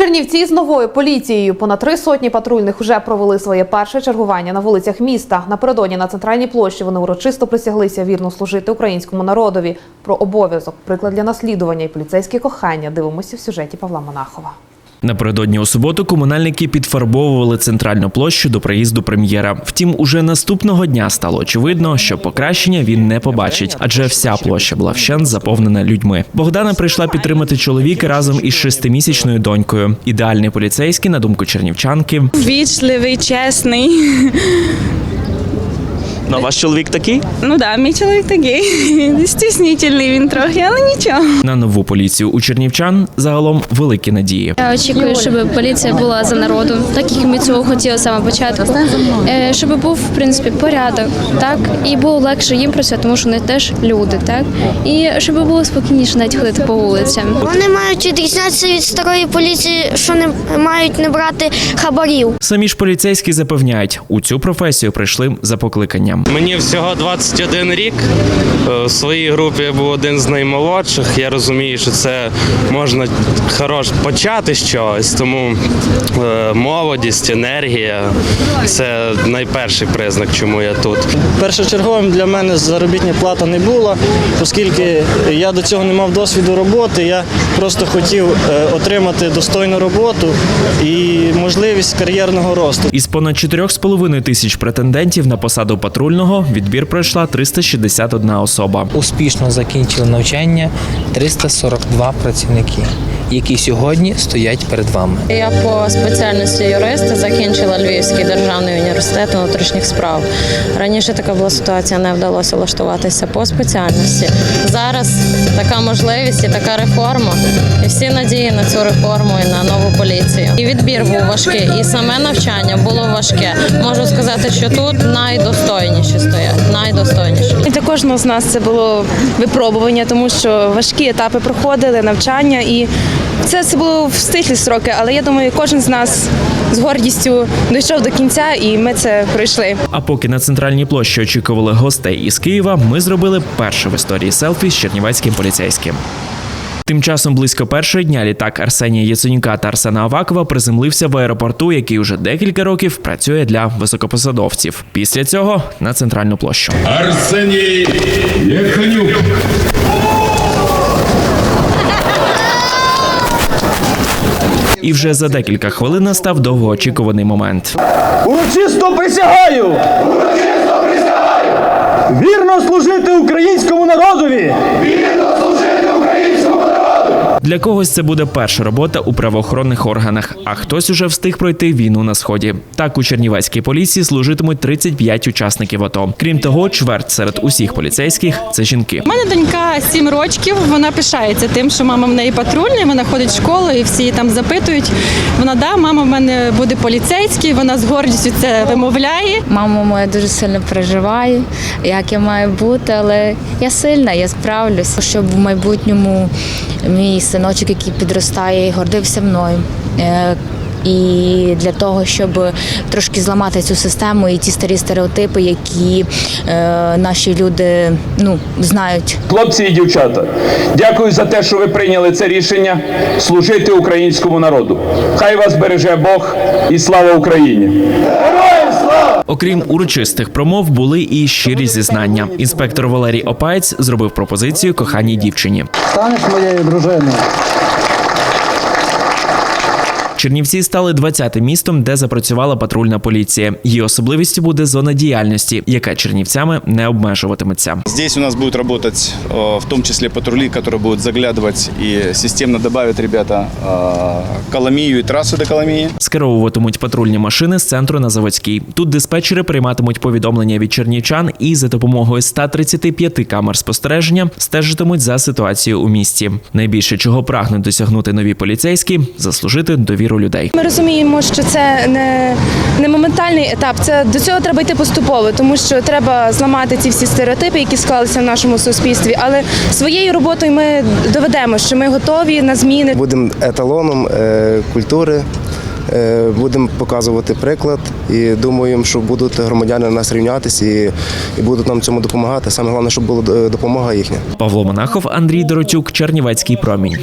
Чернівці з новою поліцією. Понад три сотні патрульних вже провели своє перше чергування на вулицях міста. Напередодні на центральній площі вони урочисто присяглися вірно служити українському народові. Про обов'язок, приклад для наслідування і поліцейське кохання дивимося в сюжеті Павла Монахова. Напередодні у суботу комунальники підфарбовували центральну площу до приїзду прем'єра. Втім, уже наступного дня стало очевидно, що покращення він не побачить, адже вся площа була вщент заповнена людьми. Богдана прийшла підтримати чоловіка разом із шестимісячною донькою. Ідеальний поліцейський, на думку чернівчанки. Вічливий, чесний. Ну, а ваш чоловік такий? Ну да, мій чоловік такий. Стіснительний він трохи, але нічого. На нову поліцію у чернівчан загалом великі надії. Я очікую, щоб поліція була за народом, так як ми цього хотіли самого початку. Е, Щоб був в принципі порядок, так і було легше їм працювати, тому що вони теж люди, так і щоб було спокійніше навіть ходити по вулицям. Вони мають відрізнятися від старої поліції, що не мають не брати хабарів. Самі ж поліцейські запевняють, у цю професію прийшли за покликанням. Мені всього 21 рік. Е, В своїй групі я був один з наймолодших. Я розумію, що це можна хорош почати з чогось, тому е, молодість, енергія це найперший признак, чому я тут. Першочерговим для мене заробітня плата не була, оскільки я до цього не мав досвіду роботи. Я просто хотів е, отримати достойну роботу і можливість кар'єрного росту. Із понад 4,5 тисяч претендентів на посаду патрульного відбір пройшла 361 особа. успішно закінчили навчання 342 працівники, які сьогодні стоять перед вами. Я по спеціальності юриста закінчила Львівський державний університет внутрішніх справ. Раніше така була ситуація, не вдалося влаштуватися по спеціальності. Зараз така можливість і така реформа, і всі надії на цю реформу і на нову поліцію. І відбір був важкий, і саме навчання було важке. Можу сказати, що тут найдостойніші стоять, найдостойніші. І для кожного з нас це було випробування, тому що важкі етапи проходили, навчання, і це, це було в стислі сроки. Але я думаю, кожен з нас з гордістю дійшов до кінця, і ми це пройшли. А поки на центральній площі очікували гостей із Києва, ми зробили перше в історії селфі з чернівецьким поліцейським. Тим часом близько першого дня літак Арсенія Яценюка та Арсена Авакова приземлився в аеропорту, який уже декілька років працює для високопосадовців. Після цього на центральну площу. Арсеній Яханюк. І вже за декілька хвилин настав довгоочікуваний момент. Урочисто присягаю! Урочисто присягаю! Вірно служити українському народові! Для когось це буде перша робота у правоохоронних органах, а хтось уже встиг пройти війну на сході. Так у Чернівецькій поліції служитимуть 35 учасників АТО. Крім того, чверть серед усіх поліцейських це жінки. У мене донька 7 років. Вона пишається тим, що мама в неї патрульна. Вона ходить в школу і всі її там запитують. Вона да, мама в мене буде поліцейський. Вона з гордістю це вимовляє. Мама моя дуже сильно переживає, як я маю бути, але я сильна, я справлюся, щоб в майбутньому мій синочок, який підростає, гордився мною. Е, І для того, щоб трошки зламати цю систему і ті старі стереотипи, які е, наші люди ну знають Хлопці і дівчата, дякую за те, що ви прийняли це рішення служити українському народу. Хай вас береже Бог і слава Україні! Окрім урочистих промов, були і щирі зізнання. Інспектор Валерій Опаєць зробив пропозицію коханій дівчині. Станеш моєю дружиною. Чернівці стали 20-тим містом, де запрацювала патрульна поліція. Її особливістю буде зона діяльності, яка чернівцями не обмежуватиметься. Здесь у нас будут работать э, в том числе патрули, которые будут заглядывать и системно добавят ребята э, Коломию и трассу до Коломии. Скеровуватимуть патрульні машини з центру на Заводській. Тут диспетчери прийматимуть повідомлення від чернівчан і за допомогою 135 камер спостереження стежитимуть за ситуацією у місті. Найбільше чого прагнуть досягнути нові поліцейські заслужити довіру людей. Ми розуміємо, що це не, не моментальний етап. Це до цього треба йти поступово, тому що треба зламати ці всі стереотипи, які склалися в нашому суспільстві. Але своєю роботою ми доведемо, що ми готові на зміни. Будемо еталоном е, культури. е, Будемо показувати приклад і думаємо, що будуть громадяни на нас рівнятися і, і будуть нам цьому допомагати. Саме головне, щоб була е, допомога їхня. Павло Монахов, Андрій Доротюк, Чернівецький промінь.